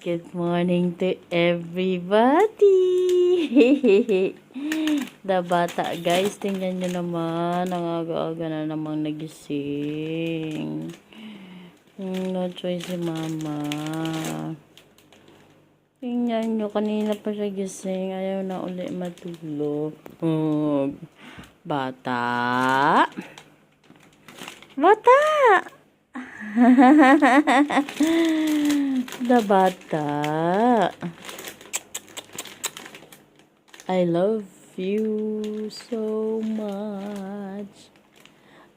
Good morning to everybody! The bata, guys, tingnan nyo naman. Ang aga-aga na namang nagising. Hmm, No choice si mama. Tingnan nyo, kanina pa siya gising. Ayaw na uli matulog. Hug. Bata! Bata! The bata. I love you so much.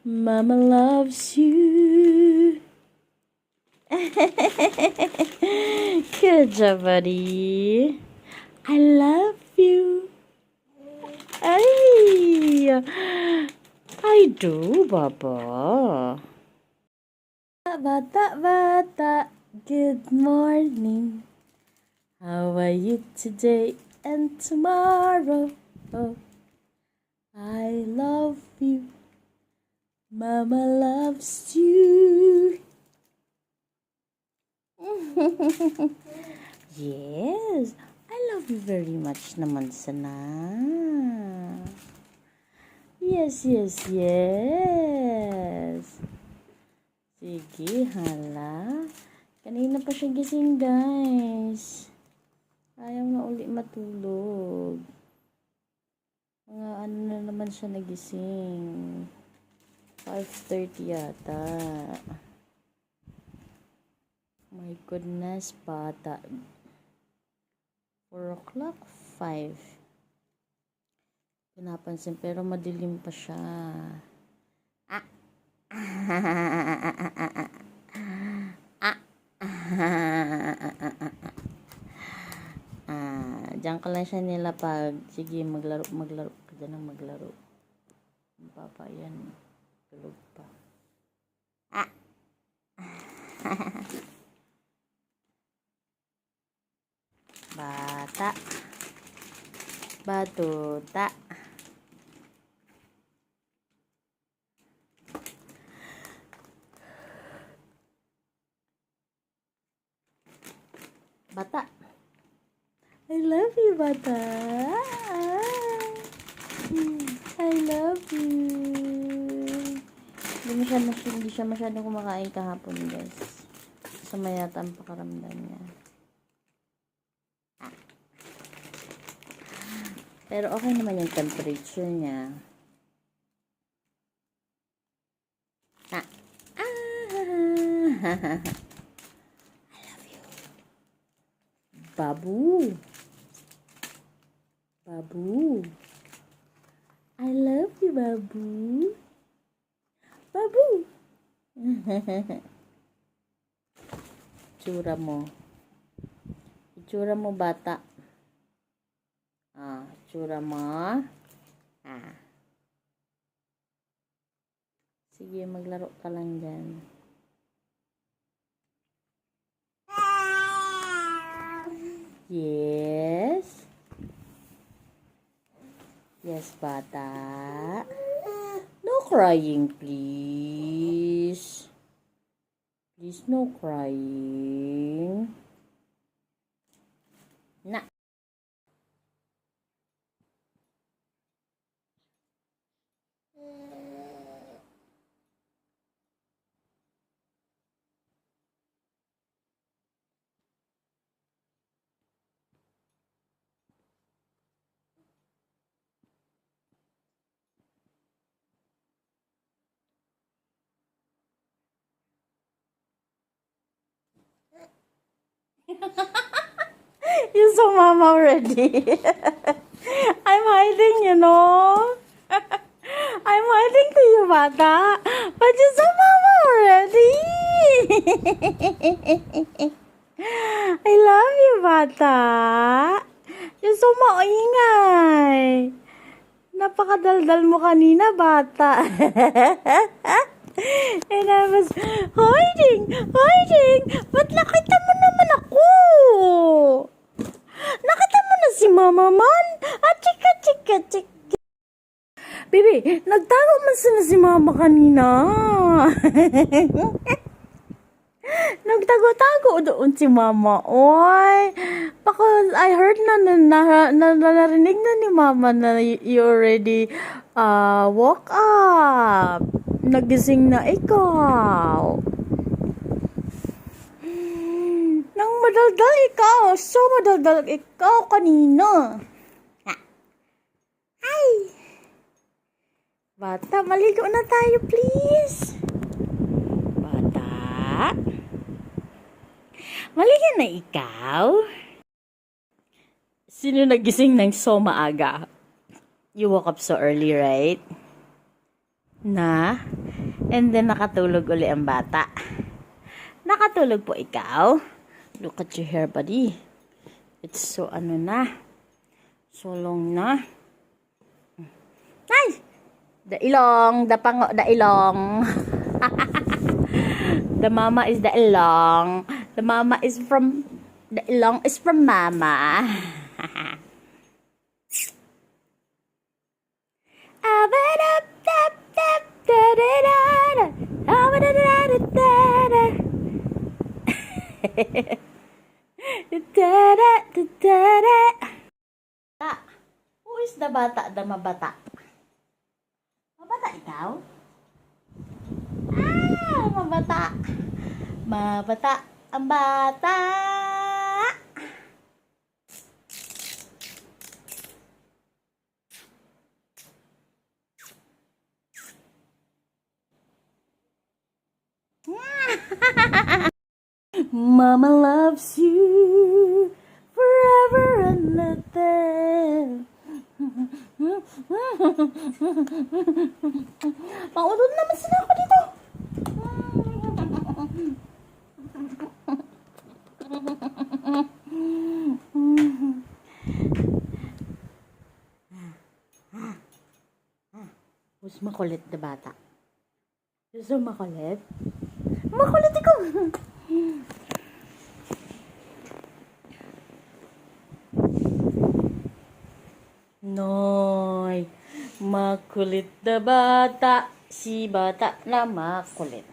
Mama loves you. Good job, buddy. I love you. Ay, I do, Baba. Good morning. How are you today and tomorrow? Oh, I love you. Mama loves you. yes, I love you very much naman sana. Yes, yes, yes. Sige, hala. Kanina pa siya gising, guys. Ayaw na uli matulog. Mga ano na naman siya nagising. 5.30 yata. My goodness, bata. 4 o'clock, 5. Pinapansin, pero madilim pa siya. Ah. Ah, diyan ka lang siya nilapag. Sige, maglaro, maglaro ka dyan ng maglaro. Ang papa yan. Tulog pa. Ah. Bata. Batuta. Bata. I love you, Bata. I love you. Hindi, siya, mas- hindi siya masyadong kumakain kahapon, guys. Sumayata ang pakaramdam niya. Pero okay naman yung temperature niya. Ah. Ah. Babu. Babu. I love you, Babu. Babu. Itsura mo. Mo, bata. Ah, itsura mo. Ah. Sige, maglaro ka lang dyan. Yes. Yes, bata. No crying, please. Please, no crying. Na. You saw mama already. I'm hiding, you know. I'm hiding to you, bata. But you saw mama already. I love you, bata. You saw maingay. Napakadaldal mo kanina, bata. And I was hiding, hiding. Ba't nakita mo naman ako? Nakita mo na si Mama Man? Ah, chika, chika, chika. Baby, nagtago man sana si Mama kanina. Nagtago-tago doon si mama. Oy, because I heard na na, na, na, na narinig na ni mama na you already uh, woke up. Nagising na ikaw. Nang madaldal ikaw. So madaldal ikaw kanina. Hi. Bata, maligo na tayo, please. Bata. Maligo na ikaw. Sino nagising ng so maaga? You woke up so early, right? Na? And then nakatulog uli ang bata. Nakatulog po ikaw? Look at your hair, buddy. It's so ano na. So long na. Ay! The ilong, the pango, the ilong. the mama is the ilong. The mama is from, the ilong is from mama. Who is the bata, the mabata? Ikaw? Ah, mabata. Mabata ang bata. Mama loves you Maunod naman sila ako dito. Mas makulit na bata. Gusto makulit? Makulit ikaw. Noy, makulit na bata. Si bata na makulit.